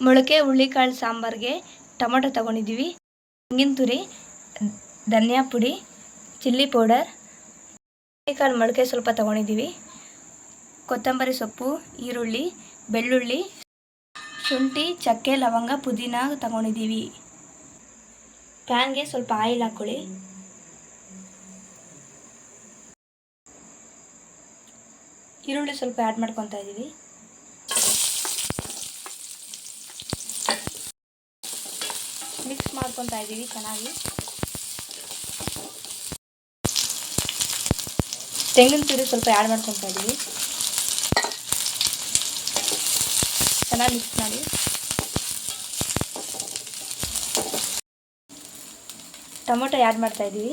ಮೊಳಕೆ ಹುಳ್ಳಿಕಾಳು ಸಾಂಬಾರಿಗೆ ಟೊಮೊಟೊ ತೊಗೊಂಡಿದ್ದೀವಿ ತೆಂಗಿನ ತುರಿ, ಧನಿಯಾ ಪುಡಿ, ಚಿಲ್ಲಿ ಪೌಡರ್ ಹುಳ್ಳಿಕಾಳು ಮೊಳಕೆ ಸ್ವಲ್ಪ ತೊಗೊಂಡಿದ್ದೀವಿ ಕೊತ್ತಂಬರಿ ಸೊಪ್ಪು, ಈರುಳ್ಳಿ, ಬೆಳ್ಳುಳ್ಳಿ, ಶುಂಠಿ, ಚಕ್ಕೆ, ಲವಂಗ, ಪುದೀನ ತಗೊಂಡಿದ್ದೀವಿ ಪ್ಯಾನ್ಗೆ ಸ್ವಲ್ಪ ಆಯಿಲ್ ಹಾಕ್ಕೊಳ್ಳಿ ಈರುಳ್ಳಿ ಸ್ವಲ್ಪ ಆ್ಯಡ್ ಮಾಡ್ಕೊತಾ ಇದ್ದೀವಿ ಮಿಕ್ಸ್ ಮಾಡ್ಕೊತಾ ಇದ್ದೀವಿ ಚೆನ್ನಾಗಿ. ತೆಂಗಿನ ತುರಿ ಸ್ವಲ್ಪ ಆ್ಯಡ್ ಮಾಡ್ಕೊತಾ ಇದ್ದೀವಿ. ಚೆನ್ನಾಗಿ ಮಿಕ್ಸ್ ಮಾಡಿ. ಟೊಮೊಟೊ ಆ್ಯಡ್ ಮಾಡ್ತಾ ಇದ್ದೀವಿ.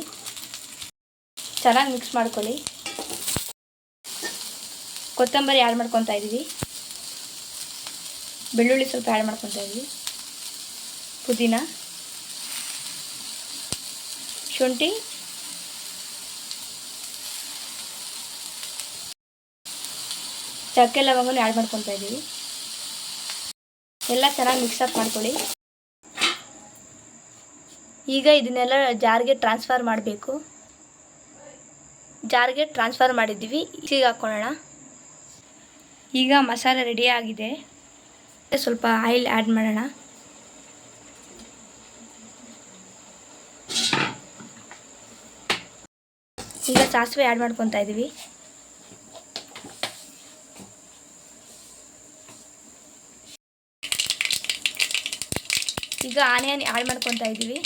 ಚೆನ್ನಾಗಿ ಮಿಕ್ಸ್ ಮಾಡ್ಕೊಳ್ಳಿ. ಕೊತ್ತಂಬರಿ ಆ್ಯಡ್ ಮಾಡ್ಕೊತಾ ಇದ್ದೀವಿ. ಬೆಳ್ಳುಳ್ಳಿ ಸ್ವಲ್ಪ ಆ್ಯಡ್ ಮಾಡ್ಕೊತಾ ಇದ್ದೀವಿ. ಪುದೀನ. ಶುಂಠಿ ಚಕ್ಕೆ ಲವಂಗನ ಆ್ಯಡ್ ಮಾಡ್ಕೊತಾ ಇದ್ದೀವಿ ಎಲ್ಲ ಚೆನ್ನಾಗಿ ಮಿಕ್ಸಪ್ ಮಾಡ್ಕೊಳ್ಳಿ. ಈಗ ಇದನ್ನೆಲ್ಲ ಜಾರ್ಗೆ ಟ್ರಾನ್ಸ್ಫರ್ ಮಾಡಬೇಕು. ಜಾರ್ಗೆ ಟ್ರಾನ್ಸ್ಫರ್ ಮಾಡಿದ್ದೀವಿ. ಈಗ ಹಾಕ್ಕೊಳ್ಳೋಣ. ಈಗ ಮಸಾಲೆ ರೆಡಿ ಆಗಿದೆ. ಸ್ವಲ್ಪ ಆಯಿಲ್ ಆ್ಯಡ್ ಮಾಡೋಣ. ಈಗ ಸಾಸಿವೆ ಆ್ಯಡ್ ಮಾಡ್ಕೊತಾ ಇದ್ದೀವಿ ಈಗ ಆನಿಯನ್ ಆ್ಯಡ್ ಮಾಡ್ಕೊತಾ ಇದ್ದೀವಿ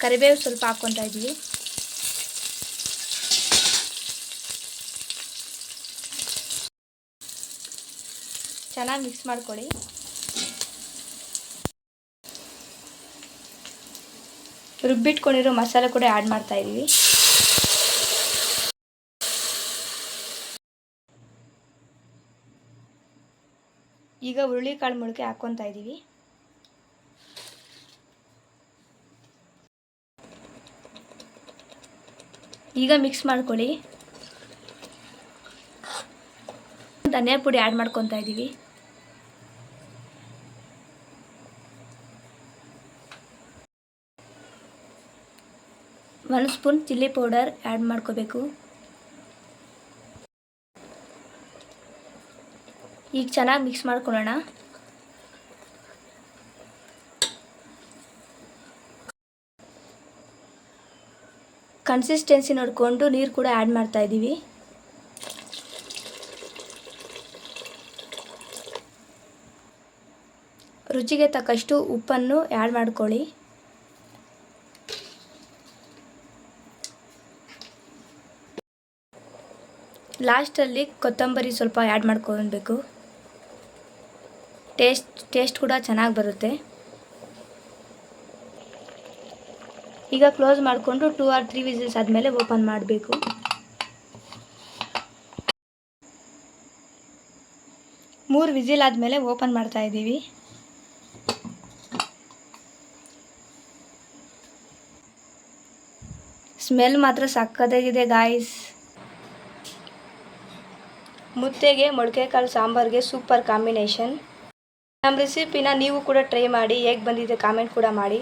ಕರಿಬೇವು ಸ್ವಲ್ಪ ಹಾಕ್ಕೊತಾ ಇದ್ದೀವಿ ಚೆನ್ನಾಗಿ ಮಿಕ್ಸ್ ಮಾಡ್ಕೊಳ್ಳಿ ರುಬ್ಬಿಟ್ಕೊಂಡಿರೋ ಮಸಾಲೆ ಕೂಡ ಆ್ಯಡ್ ಮಾಡ್ತಾ ಇದ್ದೀವಿ ಈಗ ಹುರುಳಿಕಾಳು ಮೊಳಕೆ ಹಾಕ್ಕೊತಾ ಇದ್ದೀವಿ ಈಗ ಮಿಕ್ಸ್ ಮಾಡ್ಕೊಳ್ಳಿ. ಧನಿಯಾ ಪುಡಿ ಆ್ಯಡ್ ಮಾಡ್ಕೊತಾ ಇದ್ದೀವಿ ಒಂದು ಸ್ಪೂನ್ ಚಿಲ್ಲಿ ಪೌಡರ್ ಆ್ಯಡ್ ಮಾಡ್ಕೋಬೇಕು. ಈಗ ಚೆನ್ನಾಗಿ ಮಿಕ್ಸ್ ಮಾಡ್ಕೊಳ್ಳೋಣ. ಕನ್ಸಿಸ್ಟೆನ್ಸಿ ನೋಡಿಕೊಂಡು ನೀರು ಕೂಡ ಆ್ಯಡ್ ಮಾಡ್ತಾ ಇದ್ದೀವಿ ರುಚಿಗೆ ತಕ್ಕಷ್ಟು ಉಪ್ಪನ್ನು ಆ್ಯಡ್ ಮಾಡ್ಕೊಳ್ಳಿ. ಲಾಸ್ಟಲ್ಲಿ ಕೊತ್ತಂಬರಿ ಸ್ವಲ್ಪ ಆ್ಯಡ್ ಮಾಡ್ಕೊಬೇಕು ಟೇಸ್ಟ್ ಟೇಸ್ಟ್ ಕೂಡ ಚೆನ್ನಾಗಿ ಬರುತ್ತೆ. ಈಗ ಕ್ಲೋಸ್ ಮಾಡಿಕೊಂಡು ಟೂ ಆರ್ ತ್ರೀ ವಿಸಿಲ್ಸ್ ಆದಮೇಲೆ ಓಪನ್ ಮಾಡಬೇಕು. ಮೂರು ವಿಸಿಲ್ ಆದಮೇಲೆ ಓಪನ್ ಮಾಡ್ತಾ ಇದ್ದೀವಿ. ಸ್ಮೆಲ್ ಮಾತ್ರ ಸಕ್ಕತ್ತಾಗಿದೆ ಗಾಯ್ಸ್ ಮುದ್ದೆಗೆ ಮೊಳಕೆಕಾಳು ಸಾಂಬಾರಿಗೆ ಸೂಪರ್ ಕಾಂಬಿನೇಷನ್. ನಮ್ಮ ರೆಸಿಪಿನ ನೀವು ಕೂಡ ಟ್ರೈ ಮಾಡಿ, ಹೇಗೆ ಬಂದಿದೆ ಕಾಮೆಂಟ್ ಕೂಡ ಮಾಡಿ.